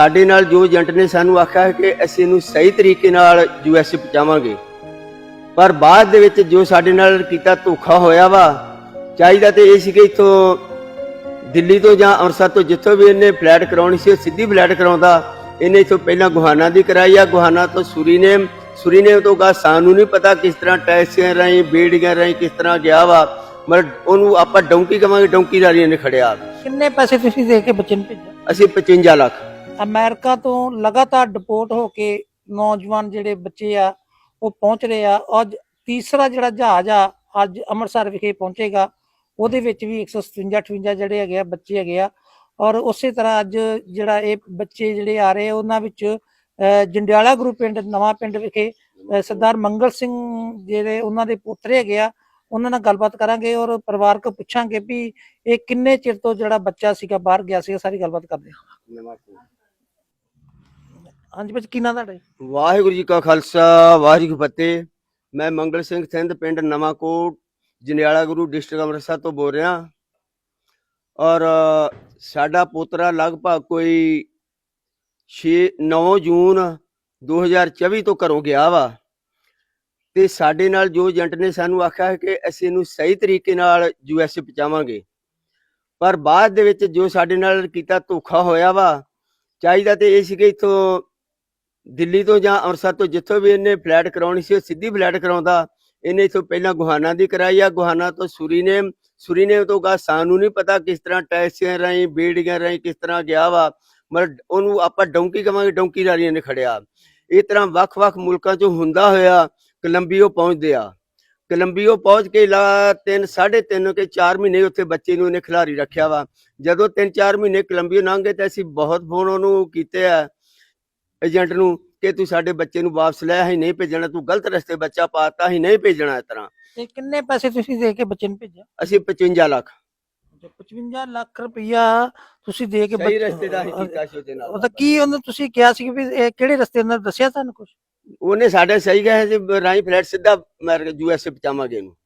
ਸਾਡੇ ਨਾਲ ਜੋ ਏਜੰਟ ਨੇ ਸਾਨੂੰ ਆਖਿਆ ਹੈ ਕਿ ਅਸੀਂ ਇਹਨੂੰ ਸਹੀ ਤਰੀਕੇ ਨਾਲ ਯੂਐਸਏ ਪਹੁੰਚਾਵਾਂਗੇ। ਪਰ ਬਾਅਦ ਦੇ ਵਿੱਚ ਜੋ ਸਾਡੇ ਨਾਲ ਕੀਤਾ ਧੋਖਾ ਹੋਇਆ ਵਾ ਚਾਹੀਦਾ ਤੇ ਇਹ ਸੀ ਕਿ ਇਥੋਂ ਦਿੱਲੀ ਤੋਂ ਜਾਂ ਅੰਮ੍ਰਿਤਸਰ ਤੋਂ ਜਿੱਥੋਂ ਵੀ ਇਹਨੇ ਫਲੈਟ ਕਰਾਉਣੀ ਸੀ ਉਹ ਸਿੱਧੀ ਫਲੈਟ ਕਰਾਉਂਦਾ। ਇਹਨੇ ਇਥੋਂ ਪਹਿਲਾਂ ਗੁਹਾਨਾ ਦੀ ਕਰਾਈ ਆ ਗੁਹਾਨਾ ਤੋਂ ਸੁਰੀਨੇਮ ਸੁਰੀਨੇਮ ਤੋਂ ਗਾ ਸਾਨੂੰ ਨਹੀਂ ਪਤਾ ਕਿਸ ਤਰ੍ਹਾਂ ਟੈਕਸੀਆਂ ਰਾਹੀਂ ਬੇੜੀਆਂ ਰਾਹੀਂ ਕਿਸ ਤਰ੍ਹਾਂ ਗਿਆ ਵਾ। ਮਤਲਬ ਉਹਨੂੰ ਆਪਾਂ ਡੌਂਕੀ ਕਵਾਂਗੇ ਡੌਂਕੀ ਰਾਹੀਂ ਨੇ ਖੜਿਆ। ਕਿੰਨੇ ਪੈਸੇ ਤੁਸੀਂ ਦੇ ਕੇ ਬੱਚੇ ਨੂੰ ਭੇਜਿਆ? ਅਸੀਂ 55 ਲੱਖ। ਅਮਰੀਕਾ ਤੋਂ ਲਗਾਤਾਰ ਡਿਪੋਰਟ ਹੋ ਕੇ ਨੌਜਵਾਨ ਜਿਹੜੇ ਬੱਚੇ ਆ ਉਹ ਪਹੁੰਚ ਰਹੇ ਆ। ਅੱਜ ਤੀਸਰਾ ਜਿਹੜਾ ਜਹਾਜ਼ ਆ ਅੱਜ ਅੰਮ੍ਰਿਤਸਰ ਵਿਖੇ ਪਹੁੰਚੇਗਾ। ਉਹਦੇ ਵਿੱਚ ਵੀ 157 58 ਜਿਹੜੇ ਹੈਗੇ ਆ ਬੱਚੇ ਹੈਗੇ ਆ। ਔਰ ਉਸੇ ਤਰ੍ਹਾਂ ਅੱਜ ਜਿਹੜਾ ਇਹ ਬੱਚੇ ਜਿਹੜੇ ਆ ਰਹੇ ਆ, ਉਹਨਾਂ ਵਿੱਚ ਜੰਡਿਆਲਾ ਗੁਰੂ ਪਿੰਡ ਨਵਾਂ ਪਿੰਡ ਵਿਖੇ ਸਰਦਾਰ ਮੰਗਲ ਸਿੰਘ ਜਿਹੜੇ ਉਹਨਾਂ ਦੇ ਪੁੱਤਰ ਹੈਗੇ ਆ ਉਹਨਾਂ ਨਾਲ ਗੱਲਬਾਤ ਕਰਾਂਗੇ ਔਰ ਪਰਿਵਾਰਕ ਪੁੱਛਾਂਗੇ ਵੀ ਇਹ ਕਿੰਨੇ ਚਿਰ ਤੋਂ ਜਿਹੜਾ ਬੱਚਾ ਸੀਗਾ ਬਾਹਰ ਗਿਆ ਸੀਗਾ ਸਾਰੀ ਗੱਲਬਾਤ ਕਰਦੇ ਹਾਂ। ਹਾਂਜੀ ਬੱਚ ਕੀ ਨਾਂ ਤੁਹਾਡਾ ਜੀ? ਵਾਹਿਗੁਰੂ ਜੀ ਕਾ ਖਾਲਸਾ ਵਾਹਿਗੁਰੂ ਜੀ ਕੀ ਫਤਿਹ। ਮੈਂ ਮੰਗਲ ਸਿੰਘ ਸਿੰਧ ਪਿੰਡ ਨਵਾਂਕੋਟ ਜਨਿਆਲਾ ਗੁਰੂ ਡਿਸਟ੍ਰਿਕਟ ਅੰਮ੍ਰਿਤਸਰ ਤੋਂ ਬੋਲ ਰਿਹਾ। ਔਰ ਅ, ਸਾਡਾ ਪੋਤਰਾ ਲਗਭਗ ਕੋਈ 6 9 ਜੂਨ 2024 ਤੋਂ ਘਰੋਂ ਗਿਆ ਵਾ। ਤੇ ਸਾਡੇ ਨਾਲ ਜੋ ਏਜੰਟ ਨੇ ਸਾਨੂੰ ਆਖਿਆ ਹੈ ਕਿ ਅਸੀਂ ਇਹਨੂੰ ਸਹੀ ਤਰੀਕੇ ਨਾਲ ਯੂਐਸਏ ਪਹੁੰਚਾਵਾਂਗੇ। ਪਰ ਬਾਅਦ ਦੇ ਵਿੱਚ ਜੋ ਸਾਡੇ ਨਾਲ ਕੀਤਾ ਧੋਖਾ ਹੋਇਆ ਵਾ ਚਾਹੀਦਾ ਤੇ ਇਹ ਸੀ ਕਿ ਇਥੋਂ ਦਿੱਲੀ ਤੋਂ ਜਾਂ ਅੰਮ੍ਰਿਤਸਰ ਤੋਂ ਜਿੱਥੋਂ ਵੀ ਇਹਨੇ ਫਲੈਟ ਕਰਾਉਣੀ ਸੀ, ਉਹ ਸਿੱਧੀ ਫਲੈਟ ਕਰਾਉਂਦਾ। ਇਹਨੇ ਇਥੋਂ ਪਹਿਲਾਂ ਗੁਹਾਨਾ ਦੀ ਕਰਾਈ ਆ। ਗੁਹਾਨਾ ਤੋਂ ਸੁਰੀਨੇਮ ਸੁਰੀਨੇਮ ਤੋਂ ਗਾ ਸਾਨੂੰ ਨਹੀਂ ਪਤਾ ਕਿਸ ਤਰ੍ਹਾਂ ਟੈਕਸੀਆਂ ਰਾਹੀਂ, ਬੇੜੀਆਂ ਰਾਹੀਂ ਕਿਸ ਤਰ੍ਹਾਂ ਗਿਆ ਵਾ। ਮਤਲਬ ਉਹਨੂੰ ਆਪਾਂ ਡੌਂਕੀ ਕਵਾਂਗੇ ਡੌਂਕੀ ਰਾਹੀਂ ਨੇ ਖੜਿਆ। ਇਹ ਤਰ੍ਹਾਂ ਵੱਖ-ਵੱਖ ਮੁਲਕਾਂ 'ਚੋਂ ਹੁੰਦਾ ਹੋਇਆ ਕੋਲੰਬੀਓ ਪਹੁੰਚਦੇ ਆ। ਕੋਲੰਬੀਓ ਪਹੁੰਚ ਕੇ ਲਾ 3 3.5 ਕੇ 4 ਮਹੀਨੇ ਉੱਥੇ ਬੱਚੇ ਨੂੰ ਇਹਨੇ ਖਿਲਾਰੀ ਰੱਖਿਆ ਵਾ। ਜਦੋਂ 3-4 ਮਹੀਨੇ ਕੋਲੰਬੀਓ ਲੰਘ ਗਏ ਤਾਂ ਅਸੀਂ ਬਹੁਤ ਫੋਨ ਉਹਨੂੰ ਕੀਤੇ ਆ। ਏਜੰਟ ਨੂੰ ਕਿ ਤੂੰ ਸਾਡੇ ਬੱਚੇ ਨੂੰ ਵਾਪਸ ਲੈ ਅਸੀਂ ਨਹੀਂ ਭੇਜਣਾ ਤੂੰ ਗਲਤ ਰਸਤੇ ਬੱਚਾ ਪਾਤਾ ਅਸੀਂ ਨਹੀਂ ਭੇਜਣਾ ਇਸ ਤਰ੍ਹਾਂ। ਤੇ ਕਿੰਨੇ ਪੈਸੇ ਤੁਸੀਂ ਦੇ ਕੇ ਬੱਚੇ ਨੂੰ ਭੇਜਿਆ? ਅਸੀਂ 55 ਲੱਖ। 55 ਲੱਖ ਰੁਪਈਆ ਤੁਸੀਂ ਦੇ ਕੇ ਸਹੀ ਰਸਤੇ ਦਾ ਹੀ ਕੀਤਾ ਸੀ ਉਹਦੇ ਨਾਲ। ਉਹ ਤਾਂ ਕੀ ਉਹਨੂੰ ਤੁਸੀਂ ਕਿਹਾ ਸੀ ਵੀ ਇਹ ਕਿਹੜੇ ਰਸਤੇ ਨਾਲ ਦੱਸਿਆ ਤੁਹਾਨੂੰ ਕੁਝ ਉਹਨੇ ਸਾਡੇ ਸਹੀ ਗਏ ਸੀ ਰਾਈ ਫਲੈਟ ਸਿੱਧਾ ਅਮਰੀਕਾ ਯੂਐਸਏ ਪਹੁੰਚਾਵਾਂਗੇ ਇਹਨੂੰ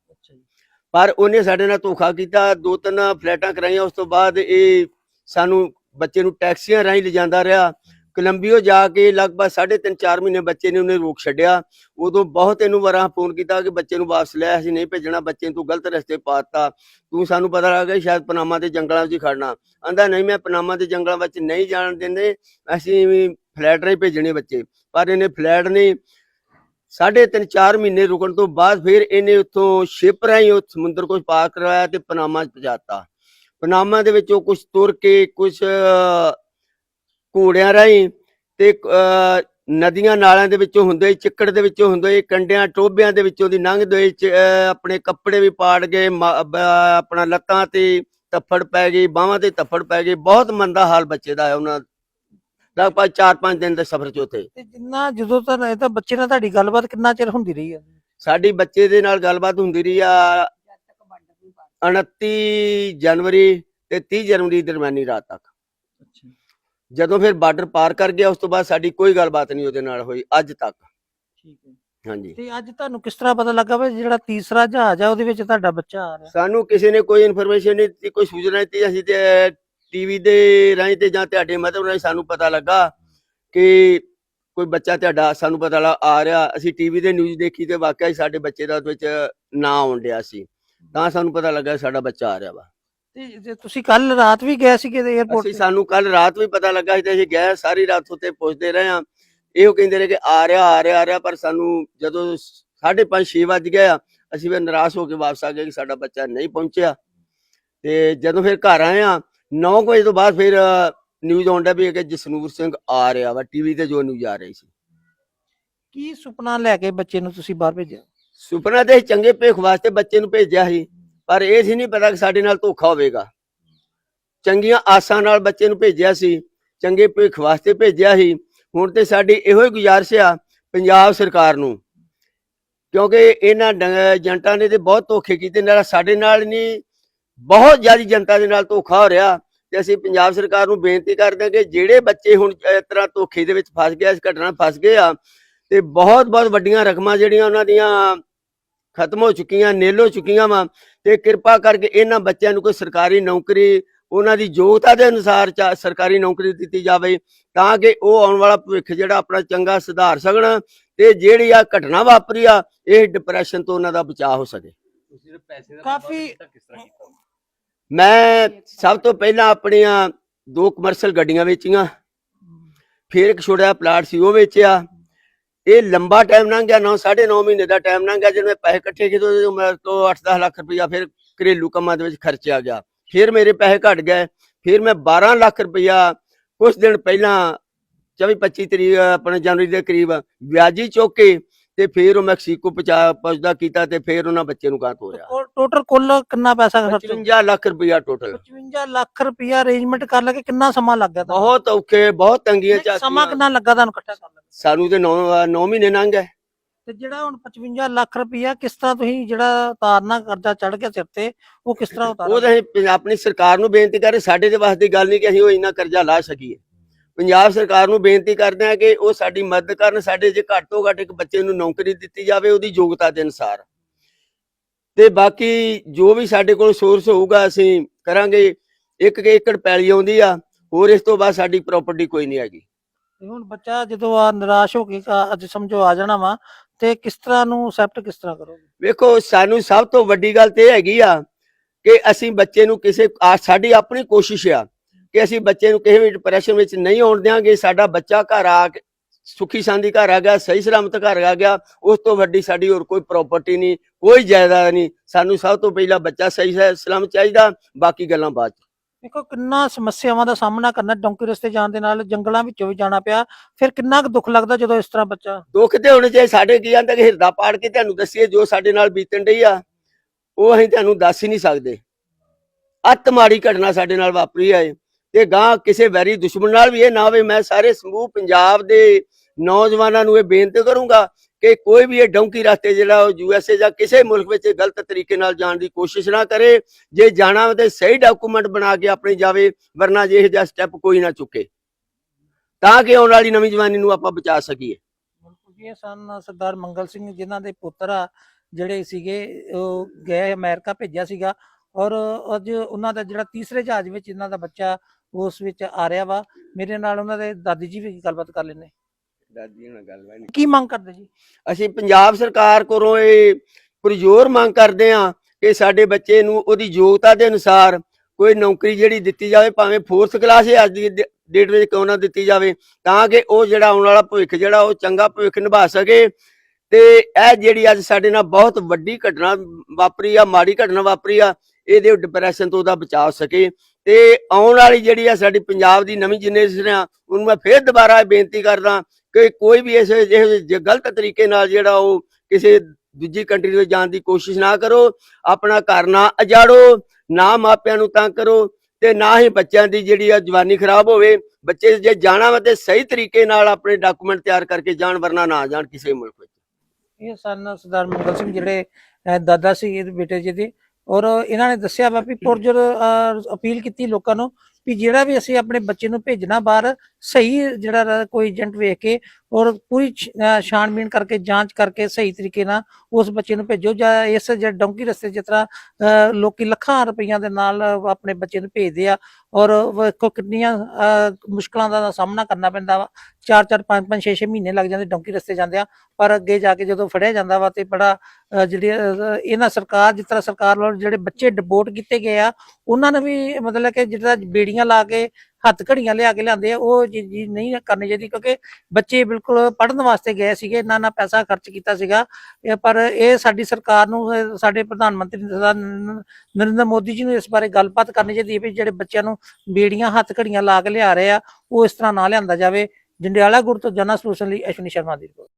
ਪਰ ਉਹਨੇ ਸਾਡੇ ਨਾਲ ਧੋਖਾ ਕੀਤਾ ਦੋ ਤਿੰਨ ਫਲੈਟਾਂ ਕਰਾਈਆਂ ਉਸ ਤੋਂ ਬਾਅਦ ਇਹ ਸਾਨੂੰ ਬੱਚੇ ਨੂੰ ਟੈਕਸੀਆਂ ਰਾਹੀਂ ਲਿਜਾਂਦਾ ਰਿਹਾ। ਕੋਲੰਬੀਓ ਜਾ ਕੇ ਲਗਭਗ 3.5 4 ਮਹੀਨੇ ਬੱਚੇ ਨੇ ਉਹਨੇ ਰੋਕ ਛੱਡਿਆ। ਉਦੋਂ ਬਹੁਤ ਇਹਨੂੰ ਵਾਰਾਂ ਫੋਨ ਕੀਤਾ ਕਿ ਬੱਚੇ ਨੂੰ ਵਾਪਸ ਲੈ, ਅਸੀਂ ਨਹੀਂ ਭੇਜਣਾ, ਬੱਚੇ ਨੂੰ ਤੂੰ ਗਲਤ ਰਸਤੇ ਪਾਤਾ ਤੂੰ ਸਾਨੂੰ ਪਤਾ ਲੱਗ ਗਿਆ ਸ਼ਾਇਦ ਪਨਾਮਾ ਦੇ ਜੰਗਲਾਂ ਵਿੱਚ ਹੀ ਖੜਨਾ। ਆਂਦਾ, ਨਹੀਂ, ਮੈਂ ਪਨਾਮਾ ਦੇ ਜੰਗਲਾਂ ਵਿੱਚ ਨਹੀਂ ਜਾਣ ਦਿੰਦੇ। ਅਸੀਂ ਫਲੈਟ ਰਾਹੀਂ ਭੇਜਣੇ ਬੱਚੇ। ਪਰ ਇਹਨੇ ਫਲੈਟ ਨਹੀਂ ਸਾਢੇ ਤਿੰਨ ਚਾਰ ਮਹੀਨੇ ਰੁਕਣ ਤੋਂ ਬਾਅਦ ਫਿਰ ਇਹਨੇ ਉੱਥੋਂ ਸ਼ਿਪ ਰਾਹੀਂ ਉਹ ਸਮੁੰਦਰ ਕੋਲ ਪਾਰ ਕਰਵਾਇਆ ਤੇ ਪਨਾਮਾ ਚ ਪਹੁੰਚਾਤਾ ਪਨਾਮਾ ਦੇ ਵਿੱਚ ਉਹ ਕੁਝ ਤੁਰ ਕੇ ਕੁਝ ਘੋੜਿਆਂ ਰਾਹੀਂ ਤੇ ਨਦੀਆਂ ਨਾਲਿਆਂ ਦੇ ਵਿੱਚੋਂ ਹੁੰਦੇ ਚਿੱਕੜ ਦੇ ਵਿੱਚੋਂ ਹੁੰਦੇ ਕੰਡਿਆਂ ਟੋਬਿਆਂ ਦੇ ਵਿੱਚੋਂ ਦੀ ਲੰਘਦੇ ਹੋਏ ਆਪਣੇ ਕੱਪੜੇ ਵੀ ਪਾੜ ਗਏ ਆਪਣਾ ਲੱਤਾਂ ਤੇ ਤੱਫੜ ਪੈ ਗਈ ਬਾਹਾਂ ਤੇ ਤੱਫੜ ਪੈ ਗਈ। ਬਹੁਤ ਮੰਦਾ ਹਾਲ ਬੱਚੇ ਦਾ ਹੈ ਉਹਨਾਂ ਲਗਭਗ 4-5 ਦਿਨ ਦੇ ਸਫ਼ਰ ਚ ਉੱਥੇ। ਜਿੰਨਾ ਜਦੋਂ ਤਾਂ ਇਹ ਤਾਂ ਬੱਚੇ ਨਾਲ ਤੁਹਾਡੀ ਗੱਲਬਾਤ ਕਿੰਨਾ ਚਿਰ ਹੁੰਦੀ ਰਹੀ ਆ? ਸਾਡੀ ਬੱਚੇ ਦੇ ਨਾਲ ਗੱਲਬਾਤ ਹੁੰਦੀ ਰਹੀ ਆ 29 ਜਨਵਰੀ ਤੇ 30 ਜਨਵਰੀ ਦਰਮਿਆਨੀ ਰਾਤ ਤੱਕ। ਜਦੋਂ ਫਿਰ ਬਾਰਡਰ ਪਾਰ ਕਰ ਗਿਆ ਉਸ ਤੋਂ ਬਾਅਦ ਸਾਡੀ ਕੋਈ ਗੱਲਬਾਤ ਨਹੀਂ ਉਹਦੇ ਨਾਲ ਹੋਈ ਅੱਜ ਤੱਕ। ਠੀਕ ਹੈ। ਹਾਂਜੀ। ਤੇ ਅੱਜ ਤੁਹਾਨੂੰ ਕਿਸ ਤਰ੍ਹਾਂ ਪਤਾ ਲੱਗਾ ਵੀ ਜਿਹੜਾ ਤੀਸਰਾ ਜਹਾਜ਼ ਆ ਉਹਦੇ ਵਿੱਚ ਤੁਹਾਡਾ ਬੱਚਾ ਆ ਰਿਹਾ? ਸਾਨੂੰ ਕਿਸੇ ਨੇ ਕੋਈ ਇਨਫੋਰਮੇਸ਼ਨ ਨਹੀਂ ਦਿੱਤੀ ਕੋਈ ਸੂਚਨਾ ਨਹੀਂ ਦਿੱਤੀ ਅਸੀਂ ਤੇ ਟੀਵੀ ਦੇ ਰਾਹੀਂ ਤੇ ਜਾਂ ਤੁਹਾਡੇ ਮਦਦ ਰਾਹੀਂ ਸਾਨੂੰ ਪਤਾ ਲੱਗਾ ਕਿ ਕੋਈ ਬੱਚਾ ਤੁਹਾਡਾ ਸਾਨੂੰ ਪਤਾ ਲੱਗਾ ਆ ਰਿਹਾ। ਅਸੀਂ ਟੀਵੀ ਦੇ ਨਿਊਜ਼ ਦੇਖੀ ਤੇ ਵਾਕਿਆ ਹੀ ਸਾਡੇ ਬੱਚੇ ਦਾ ਉਹਦੇ ਵਿੱਚ ਨਾਂ ਆਉਣ ਡਿਆ ਸੀ। ਤਾਂ ਸਾਨੂੰ ਪਤਾ ਲੱਗਾ ਸਾਡਾ ਬੱਚਾ ਆ ਰਿਹਾ ਵਾ। ਤੇ ਜੇ ਤੁਸੀਂ ਕੱਲ ਰਾਤ ਵੀ ਗਏ ਸੀਗੇ 에어ਪੋਰਟ ਅਸੀਂ ਸਾਨੂੰ ਕੱਲ ਰਾਤ ਵੀ ਪਤਾ ਲੱਗਾ ਸੀ ਤੇ ਅਸੀਂ ਗਏ ਸਾਰੀ ਰਾਤ ਉੱਤੇ ਪੁੱਛਦੇ ਰਹੇ ਆ ਇਹੋ ਕਹਿੰਦੇ ਰਹੇ ਕਿ ਆ ਰਿਹਾ ਆ ਰਿਹਾ ਆ ਰਿਹਾ ਪਰ ਸਾਨੂੰ ਜਦੋਂ 5:30 6 ਵੱਜ ਗਏ ਆ ਅਸੀਂ ਫਿਰ ਨਿਰਾਸ਼ ਹੋ ਕੇ ਵਾਪਸ ਆ ਗਏ ਕਿ ਸਾਡਾ ਬੱਚਾ ਨਹੀਂ ਪਹੁੰਚਿਆ। ਤੇ ਜਦੋਂ ਫਿਰ ਘਰ ਆਏ ਆ 9 ਵਜੇ ਤੋਂ ਬਾਅਦ ਫਿਰ ਨਿਊਜ਼ ਆਉਂਦਾ ਵੀ ਕਿ ਜਸਨੂਰ ਸਿੰਘ ਆ ਰਿਹਾ ਵਾ ਟੀਵੀ ਤੇ ਜੋ ਨਿਊਜ਼ ਆ ਰਹੀ ਸੀ। ਕੀ ਸੁਪਨਾ ਲੈ ਕੇ ਬੱਚੇ ਨੂੰ ਤੁਸੀਂ ਬਾਹਰ ਭੇਜਿਆ? ਸੁਪਨਾ ਤੇ ਚੰਗੇ ਭੇਖ ਵਾਸਤੇ ਬੱਚੇ ਨੂੰ ਭੇਜਿਆ ਸੀ। ਪਰ ਇਹ ਸੀ ਨਹੀਂ ਪਤਾ ਕਿ ਸਾਡੇ ਨਾਲ ਧੋਖਾ ਹੋਵੇਗਾ। ਚੰਗੀਆਂ ਆਸਾਂ ਨਾਲ ਬੱਚੇ ਨੂੰ ਭੇਜਿਆ ਸੀ, ਚੰਗੇ ਭਵਿੱਖ ਵਾਸਤੇ ਭੇਜਿਆ ਸੀ। ਹੁਣ ਤੇ ਸਾਡੀ ਇਹੋ ਹੀ ਗੁਜ਼ਾਰਿਸ਼ ਆ ਪੰਜਾਬ ਸਰਕਾਰ ਨੂੰ। ਕਿਉਂਕਿ ਇਹਨਾਂ ਏਜੰਟਾਂ ਨੇ ਤੇ ਬਹੁਤ ਧੋਖੇ ਕੀਤੇ, ਨਾਲ ਸਾਡੇ ਨਾਲ ਨਹੀਂ ਬਹੁਤ ਜ਼ਿਆਦਾ ਜਨਤਾ ਦੇ ਨਾਲ ਧੋਖਾ ਹੋ ਰਿਹਾ। ਤੇ ਅਸੀਂ ਪੰਜਾਬ ਸਰਕਾਰ ਨੂੰ ਬੇਨਤੀ ਕਰਦੇ ਹਾਂ ਕਿ ਜਿਹੜੇ ਬੱਚੇ ਹੁਣ ਇਸ ਤਰ੍ਹਾਂ ਧੋਖੇ ਦੇ ਵਿੱਚ ਫਸ ਗਏ ਇਸ ਘਟਨਾ ਫਸ ਗਏ ਆ, ਤੇ ਬਹੁਤ ਬਹੁਤ ਵੱਡੀਆਂ ਰਕਮਾਂ ਜਿਹੜੀਆਂ ਉਹਨਾਂ ਦੀਆਂ ਖਤਮ ਹੋ ਚੁੱਕੀਆਂ, ਨਿਲ ਹੋ ਚੁੱਕੀਆਂ ਵਾ ਤੇ ਕਿਰਪਾ ਕਰਕੇ ਇਹਨਾਂ ਬੱਚਿਆਂ ਨੂੰ ਕੋਈ ਸਰਕਾਰੀ ਨੌਕਰੀ ਉਹਨਾਂ ਦੀ ਯੋਗਤਾ ਦੇ ਅਨੁਸਾਰ ਚਾ- ਸਰਕਾਰੀ ਨੌਕਰੀ ਦਿੱਤੀ ਜਾਵੇ ਤਾਂ ਕਿ ਉਹ ਆਉਣ ਵਾਲਾ ਭਵਿੱਖ ਜਿਹੜਾ ਆਪਣਾ ਚੰਗਾ ਸੁਧਾਰ ਸਕਣ ਤੇ ਜਿਹੜੀ ਆ ਘਟਨਾ ਵਾਪਰੀ ਆ ਇਹ ਡਿਪਰੈਸ਼ਨ ਤੋਂ ਉਹਨਾਂ ਦਾ ਬਚਾਅ ਹੋ ਸਕੇ। ਤੁਸੀਂ ਜਿਹੜੇ ਪੈਸੇ ਦਾ ਕਾਫੀ- ਮੈਂ ਸਭ ਤੋਂ ਪਹਿਲਾਂ ਆਪਣੀਆਂ ਦੋ ਕਮਰਸ਼ੀਅਲ ਗੱਡੀਆਂ ਵੇਚੀਆਂ ਫਿਰ ਇੱਕ ਛੋਟਾ ਪਲਾਟ ਸੀ ਉਹ ਵੇਚਿਆ। ਇਹ ਲੰਬਾ ਟਾਈਮ ਲੰਘ ਗਿਆ 9 9.5 ਮਹੀਨੇ ਦਾ ਟਾਈਮ ਲੰਘ ਗਿਆ, ਜਦੋਂ ਮੈਂ ਪੈਸੇ ਇਕੱਠੇ ਕੀਤੇ, ਉਦੋਂ ਮੇਰੇ ਤੋਂ 8-10 ਲੱਖ ਰੁਪਇਆ ਫਿਰ ਘਰੇਲੂ ਕੰਮਾਂ ਦੇ ਵਿੱਚ ਖਰਚਿਆ ਗਿਆ। ਫਿਰ ਮੇਰੇ ਪੈਸੇ ਘਟ ਗਏ, ਫਿਰ ਮੈਂ 12 ਲੱਖ ਰੁਪਇਆ ਕੁਝ ਦਿਨ ਪਹਿਲਾਂ 24 25 ਤਰੀਕ ਆਪਣੇ ਜਨਵਰੀ ਦੇ ਕਰੀਬ ਵਿਆਜੀ ਚੁੱਕ ਕੇ ਤੇ ਫਿਰ ਉਹ ਮੈਕਸੀਕੋ ਪਹੁੰਚਾ ਪਹੁੰਚਦਾ ਕੀਤਾ ਤੇ ਫਿਰ ਉਹਨਾਂ ਬੱਚੇ ਨੂੰ ਗਾਂ ਤੋਰਿਆ ਟੋਟਲ ਕੁੱਲ ਕਿੰਨਾ ਪੈਸਾ ਖਰਚ 55 ਲੱਖ ਰੁਪਇਆ ਟੋਟਲ 55 ਲੱਖ ਰੁਪਇਆ ਅਰੇਂਜਮੈਂਟ ਕਰ ਲਗੇ ਕਿੰਨਾ ਸਮਾਂ ਲੱਗ ਗਿਆ? ਬਹੁਤ ਔਖੇ ਬਹੁਤ ਤੰਗੀਆਂ ਨਹੀਂ, ਸਮਾਂ ਕਿੰਨਾ ਲੱਗਾ ਤੁਹਾਨੂੰ ਇਕੱਠਾ ਕਰਨ ਲੱਗੇ ਸਾਨੂੰ ਤੇ 9 9 ਮਹੀਨੇ ਲੰਘ ਗਏ। ਤੇ ਜਿਹੜਾ ਹੁਣ 55 ਲੱਖ ਰੁਪਇਆ ਕਿਸ ਤਰ੍ਹਾਂ ਤੁਸੀਂ ਜਿਹੜਾ ਉਤਾਰਨਾ ਕਰਜ਼ਾ ਚੜ ਗਿਆ ਸਿਰ ਤੇ ਉਹ ਕਿਸ ਤਰ੍ਹਾਂ ਉਹ ਉਤਾਰਨਾ ਤਾਂ ਆਪਣੀ ਸਰਕਾਰ ਨੂੰ ਬੇਨਤੀ ਕਰ ਰਹੇ ਸਾਡੇ ਦੇ ਵਾਸਤੇ ਗੱਲ ਨਹੀਂ ਕਿ ਅਸੀਂ ਉਹ ਇੰਨਾ ਕਰਜ਼ਾ ਲਾ ਸਕੀਏ। ਪੰਜਾਬ ਸਰਕਾਰ ਨੂੰ ਬੇਨਤੀ ਕਰਦੇ ਹਾਂ ਕਿ ਉਹ ਸਾਡੀ ਮਦਦ ਕਰਨ ਸਾਡੇ ਜੇ ਘੱਟ ਤੋਂ ਘੱਟ ਇੱਕ ਬੱਚੇ ਨੂੰ ਨੌਕਰੀ ਦਿੱਤੀ ਜਾਵੇ ਉਹਦੀ ਯੋਗਤਾ ਦੇ ਅਨੁਸਾਰ। ਤੇ ਬਾਕੀ ਜੋ ਵੀ ਸਾਡੇ ਕੋਲ ਸੋਰਸ ਹੋਊਗਾ ਅਸੀਂ ਕਰਾਂਗੇ। ਇੱਕ ਏਕੜ ਪੈਲੀ ਆਉਂਦੀ ਆ ਹੋਰ ਇਸ ਤੋਂ ਬਾਅਦ ਸਾਡੀ ਪ੍ਰਾਪਰਟੀ ਕੋਈ ਨਹੀਂ ਹੈਗੀ। ਹੁਣ ਬੱਚਾ ਜਦੋਂ ਆ ਨਿਰਾਸ਼ ਹੋ ਕੇ ਅੱਜ ਸਮਝੋ ਆ ਜਾਣਾ ਵਾ ਤੇ ਕਿਸ ਤਰ੍ਹਾਂ ਨੂੰ ਅਸੈਪਟ ਕਿਸ ਤਰ੍ਹਾਂ ਕਰੋਗੇ? ਵੇਖੋ ਸਾਨੂੰ ਸਭ ਤੋਂ ਵੱਡੀ ਗੱਲ ਤੇ ਹੈਗੀ ਆ ਕਿ ਅਸੀਂ ਬੱਚੇ ਨੂੰ ਕਿਸੇ ਆ- ਸਾਡੀ ਆਪਣੀ ਕੋਸ਼ਿਸ਼ ਆ ਕਿ ਅਸੀਂ ਬੱਚੇ ਨੂੰ ਕਿਸੇ ਵੀ ਡਿਪਰੈਸ਼ਨ ਵਿੱਚ ਨਹੀਂ ਆਉਣ ਦਿਆਂਗੇ ਸਾਡਾ ਬੱਚਾ ਘਰ ਆ ਕੇ ਸੁਖੀ ਸ਼ਾਂਤੀ ਘਰ ਆ ਗਿਆ ਸਹੀ ਸਲਾਮਤ ਘਰ ਆ ਗਿਆ ਉਸ ਤੋਂ ਵੱਡੀ ਸਾਡੀ ਹੋਰ ਕੋਈ ਪ੍ਰਾਪਰਟੀ ਨਹੀਂ ਕੋਈ ਜਾਇਦਾਦ ਨਹੀਂ ਸਾਨੂੰ ਸਭ ਤੋਂ ਪਹਿਲਾਂ ਬੱਚਾ ਸਹੀ ਸਲਾਮਤ ਚਾਹੀਦਾ ਬਾਕੀ ਗੱਲਾਂ ਬਾਅਦ ਚ ਦੇਖੋ ਕਿੰਨਾ ਸਮੱਸਿਆਵਾਂ ਦਾ ਸਾਹਮਣਾ ਕਰਨਾ ਡੌਂਕੀ ਰਸਤੇ ਜਾਣ ਦੇ ਨਾਲ ਜੰਗਲਾਂ ਵਿੱਚੋਂ ਵੀ ਜਾਣਾ ਪਿਆ ਫਿਰ ਕਿੰਨਾ ਕੁ ਦੁੱਖ ਲੱਗਦਾ ਜਦੋਂ ਇਸ ਤਰ੍ਹਾਂ ਬੱਚਾ ਦੁੱਖ ਤੇ ਹੋਣੇ ਚਾਹੀਦੇ ਸਾਡੇ ਕੀ ਆਂਦਾ ਕਿ ਹਿਰਦਾ ਪਾੜ ਕੇ ਤੁਹਾਨੂੰ ਦੱਸੀਏ ਜੋ ਸਾਡੇ ਨਾਲ ਬੀਤਣ ਡਈ ਆ ਉਹ ਅਸੀਂ ਤੁਹਾਨੂੰ ਦੱਸ ਹੀ ਨਹੀਂ ਸਕਦੇ ਅੱਤ ਮਾੜੀ ਘਟਨਾ ਸਾਡੇ ਨਾਲ ਵਾਪਰੀ ਆ ਇਹ। ਤੇ ਗਾਂ ਕਿਸੇ ਵੈਰੀ ਦੁਸ਼ਮਣ ਨਾਲ ਵੀ ਇਹ ਨਾ ਹੋਵੇ, ਮੈਂ ਸਾਰੇ ਸਮੂਹ ਪੰਜਾਬ ਦੇ ਨੌਜਵਾਨਾਂ ਨੂੰ ਇਹ ਬੇਨਤੀ ਕਰੂੰਗਾ ਕਿ ਕੋਈ ਵੀ ਇਹ ਡੌਂਕੀ ਰਸਤੇ ਜਿਹੜਾ ਉਹ ਯੂਐਸਏ ਜਾਂ ਕਿਸੇ ਮੁਲਕ ਵਿੱਚ ਗਲਤ ਤਰੀਕੇ ਨਾਲ ਜਾਣ ਦੀ ਕੋਸ਼ਿਸ਼ ਨਾ ਕਰੇ, ਜੇ ਜਾਣਾ ਤੇ ਸਹੀ ਡਾਕੂਮੈਂਟ ਬਣਾ ਕੇ ਆਪਣੇ ਜਾਵੇ, ਵਰਨਾ ਜੇ ਇਹ ਜਿਹਾ ਸਟੈਪ ਕੋਈ ਨਾ ਚੁੱਕੇ। ਤਾਂ ਕਿ ਆਉਣ ਵਾਲੀ ਨਵੀਂ ਜਵਾਨੀ ਨੂੰ ਆਪਾਂ ਬਚਾ ਸਕੀਏ। ਬਿਲਕੁਲ ਇਹ ਸਨ ਸਰਦਾਰ ਮੰਗਲ ਸਿੰਘ ਜਿਨ੍ਹਾਂ ਦੇ ਪੁੱਤਰ ਆ, ਜਿਹੜੇ ਸੀਗੇ, ਉਹ ਗਏ ਅਮਰੀਕਾ, ਭੇਜਿਆ ਸੀਗਾ ਔਰ ਅੱਜ ਉਹਨਾਂ ਦਾ ਜਿਹੜਾ ਤੀਸਰੇ ਜਹਾਜ਼ ਵਿੱਚ ਇਹਨਾਂ ਦਾ ਬੱਚਾ ਉਸ ਵਿੱਚ ਆ ਰਿਹਾ ਵਾ। ਮੇਰੇ ਨਾਲ ਉਹਨਾਂ ਦੇ ਦਾਦੀ ਜੀ ਵੀ ਗੱਲਬਾਤ ਕਰ ਲੈਣੇ ਦਾਦੀ ਨਾਲ ਗੱਲ ਕੀ ਮੰਗ ਕਰਦੇ ਜੀ? ਅਸੀਂ ਪੰਜਾਬ ਸਰਕਾਰ ਕੋਲੋਂ ਇਹ ਪੁਰਜ਼ੋਰ ਮੰਗ ਕਰਦੇ ਹਾਂ ਕਿ ਸਾਡੇ ਬੱਚੇ ਨੂੰ ਉਹਦੀ ਯੋਗਤਾ ਦੇ ਅਨੁਸਾਰ ਕੋਈ ਨੌਕਰੀ ਜਿਹੜੀ ਦਿੱਤੀ ਜਾਵੇ ਭਾਵੇਂ ਫੋਰਥ ਕਲਾਸ ਹੈ ਅੱਜ ਦੀ ਡੇਟ ਵਿੱਚ ਕਿਉਂ ਨਾ ਦਿੱਤੀ ਜਾਵੇ ਤਾਂ ਕਿ ਉਹ ਜਿਹੜਾ ਆਉਣ ਵਾਲਾ ਭਵਿੱਖ ਜਿਹੜਾ ਉਹ ਚੰਗਾ ਭਵਿੱਖ ਨਿਭਾ ਸਕੇ। ਤੇ ਇਹ ਜਿਹੜੀ ਅੱਜ ਸਾਡੇ ਨਾਲ ਬਹੁਤ ਵੱਡੀ ਘਟਨਾ ਵਾਪਰੀ ਆ ਮਾੜੀ ਘਟਨਾ ਵਾਪਰੀ ਆ ਇਹਦੇ ਡਿਪਰੈਸ਼ਨ ਤੋਂ ਉਹਦਾ ਬਚਾਅ ਸਕੇ। ਤੇ ਆਉਣ ਵਾਲੀ ਜਿਹੜੀ ਆ ਸਾਡੀ ਪੰਜਾਬ ਦੀ ਨਵੀਂ ਜਨਰੇਸ਼ਨ ਆ, ਉਹਨੂੰ ਮੈਂ ਫੇਰ ਦੁਬਾਰਾ ਬੇਨਤੀ ਕਰਦਾ ਕਿ ਕੋਈ ਵੀ ਇਸ ਜਿਹੇ ਗਲਤ ਤਰੀਕੇ ਨਾਲ ਜਿਹੜਾ ਉਹ ਕਿਸੇ ਦੂਜੀ ਕੰਟਰੀ ਵਿੱਚ ਜਾਣ ਦੀ ਕੋਸ਼ਿਸ਼ ਨਾ ਕਰੋ, ਆਪਣਾ ਘਰ ਨਾ ਅਜਾੜੋ, ਨਾ ਮਾਪਿਆਂ ਨੂੰ ਤੰਗ ਕਰੋ ਤੇ ਨਾ ਹੀ ਬੱਚਿਆਂ ਦੀ ਜਿਹੜੀ ਆ ਜਵਾਨੀ ਖਰਾਬ ਹੋਵੇ, ਬੱਚੇ ਜੇ ਜਾਣਾ ਵਾ ਤੇ ਸਹੀ ਤਰੀਕੇ ਨਾਲ ਆਪਣੇ ਡਾਕੂਮੈਂਟ ਤਿਆਰ ਕਰਕੇ ਜਾਣ, ਵਰਨਾ ਨਾ ਜਾਣ ਕਿਸੇ ਮੁਲਕ ਵਿੱਚ। ਇਹ ਸਨ ਸਰਦਾਰ ਮੰਗਲ ਸਿੰਘ ਜਿਹੜੇ ਦਾਦਾ ਸੀ ਇਹਦੇ ਬੇਟੇ ਜੀ ਦੇ ਔਰ ਇਹਨਾਂ ਨੇ ਦੱਸਿਆ ਵਾ ਵੀ ਪੁਰਜਰ ਅਪੀਲ ਕੀਤੀ ਲੋਕਾਂ ਨੂੰ ਵੀ ਜਿਹੜਾ ਵੀ ਅਸੀਂ ਆਪਣੇ ਬੱਚੇ ਨੂੰ ਭੇਜਣਾ ਬਾਹਰ ਸਹੀ ਜਿਹੜਾ ਕੋਈ ਏਜੰਟ ਵੇਖ ਕੇ ਔਰ ਪੂਰੀ ਛਾਣਬੀਣ ਕਰਕੇ ਜਾਂਚ ਕਰਕੇ ਸਹੀ ਤਰੀਕੇ ਨਾਲ ਉਸ ਬੱਚੇ ਨੂੰ ਭੇਜੋ ਜਾਂ ਇਸ ਜਿਹੜਾ ਡੌਂਕੀ ਰਸਤੇ ਜਿਸ ਤਰ੍ਹਾਂ ਅਹ, ਲੋਕੀ ਲੱਖਾਂ ਰੁਪਈਆਂ ਦੇ ਨਾਲ ਆਪਣੇ ਬੱਚੇ ਨੂੰ ਭੇਜਦੇ ਆ ਔਰ ਵੇਖੋ ਕਿੰਨੀਆਂ ਅਹ, ਮੁਸ਼ਕਲਾਂ ਦਾ ਸਾਹਮਣਾ ਕਰਨਾ ਪੈਂਦਾ ਵਾ। 4 4 5 5 6 6 ਮਹੀਨੇ ਲੱਗ ਜਾਂਦੇ ਡੌਂਕੀ ਰਸਤੇ ਜਾਂਦੇ ਆ। ਪਰ ਅੱਗੇ ਜਾ ਕੇ ਜਦੋਂ ਫੜਿਆ ਜਾਂਦਾ ਵਾ ਤੇ ਬੜਾ ਜਿਹੜੀ ਇਹਨਾਂ ਸਰਕਾਰ ਜਿਸ ਤਰ੍ਹਾਂ ਸਰਕਾਰ ਵੱਲੋਂ ਜਿਹੜੇ ਬੱਚੇ ਡਿਪੋਰਟ ਕੀਤੇ ਗਏ ਆ ਉਹਨਾਂ ਨੇ ਵੀ ਮਤਲਬ ਕਿ ਜਿਹੜਾ ਬੇੜੀ ਬੇੜੀਆਂ ਲਾ ਕੇ, ਹੱਥ ਘੜੀਆਂ ਲਿਆ ਕੇ ਲਿਆਂਦੇ ਆ, ਉਹ ਚੀਜ਼ ਚੀਜ਼ ਨਹੀਂ ਕਰਨੀ ਚਾਹੀਦੀ ਕਿਉਂਕਿ ਬੱਚੇ ਬਿਲਕੁਲ ਪੜ੍ਹਨ ਵਾਸਤੇ ਗਏ ਸੀਗੇ, ਇੰਨਾ ਨਾ ਪੈਸਾ ਖਰਚ ਕੀਤਾ ਸੀਗਾ। ਪਰ ਇਹ ਸਾਡੀ ਸਰਕਾਰ ਨੂੰ ਸਾਡੇ ਪ੍ਰਧਾਨ ਮੰਤਰੀ ਨਰਿੰਦਰ ਨਰਿੰਦਰ ਮੋਦੀ ਜੀ ਨੂੰ ਇਸ ਬਾਰੇ ਗੱਲਬਾਤ ਕਰਨੀ ਚਾਹੀਦੀ ਹੈ ਵੀ ਜਿਹੜੇ ਬੱਚਿਆਂ ਨੂੰ ਬੇੜੀਆਂ, ਹੱਥ ਘੜੀਆਂ ਲਾ ਕੇ ਲਿਆ ਰਹੇ ਆ, ਉਹ ਇਸ ਤਰ੍ਹਾਂ ਨਾ ਲਿਆਂਦਾ ਜਾਵੇ। ਜੰਡਿਆਲਾ ਗੁਰ ਤੋਂ ਜਨਾ ਸੋਲੂਸ਼ਨ ਲਈ ਅਸ਼ਵਨੀ ਸ਼ਰਮਾ ਦੀ ਰਿਪੋਰਟ।